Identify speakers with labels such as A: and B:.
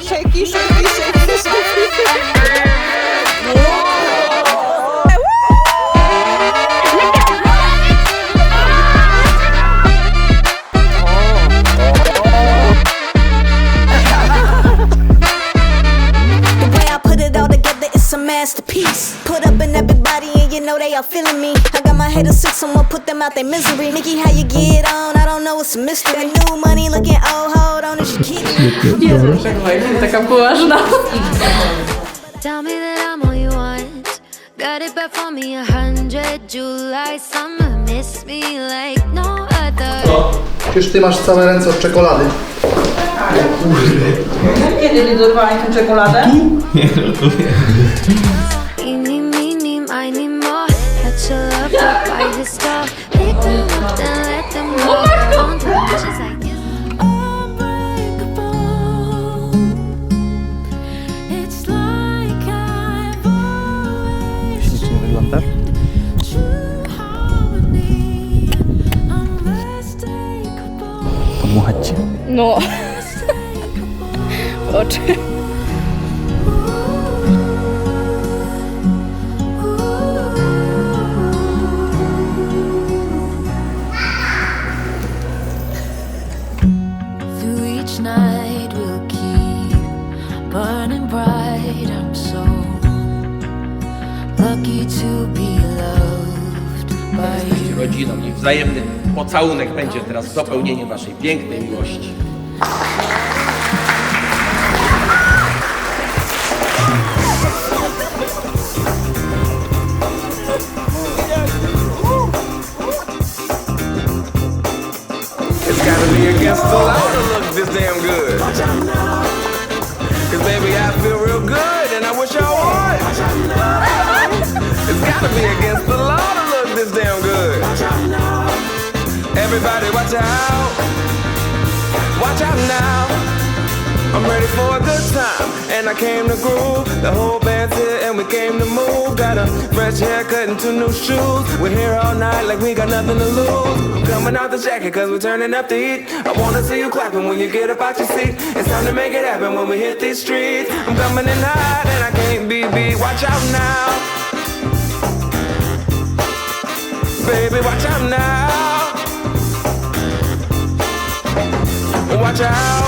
A: Shaky, shaky, shaky, shaky.
B: The way I put it all together, it's a masterpiece. Put up in everybody, and you know they all feeling me. I got my haters sick, someone put them out their misery. Nikki, how you get on? Know, it's mystery. New money looking old, hold on, is you kidding?
C: Jezu, taka poważna.
D: Tell me that I'm all you want. Got it back for me a hundred. July, summer, miss me like no other.
E: Przecież ty masz całe ręce od czekolady.
A: Kiedy nie dorwałeś tę czekoladę?
D: More. Your love. Pick them up, then let them go. bright. I'm lucky to be loved by you.
F: Rodziną. Niech wzajemny pocałunek będzie teraz dopełnieniem waszej pięknej miłości.
G: It's gotta be against the law Everybody watch out. Watch out now. I'm ready for a good time, and I came to groove. The whole band's here, and we came to move. Got a fresh haircut and two new shoes. We're here all night like we got nothing to lose. Coming out the jacket, cause we're turning up the heat. I wanna see you clapping when you get up out your seat. It's time to make it happen when we hit these streets. I'm coming in hot, and I can't be beat. Watch out now. Baby, watch out now. Watch out.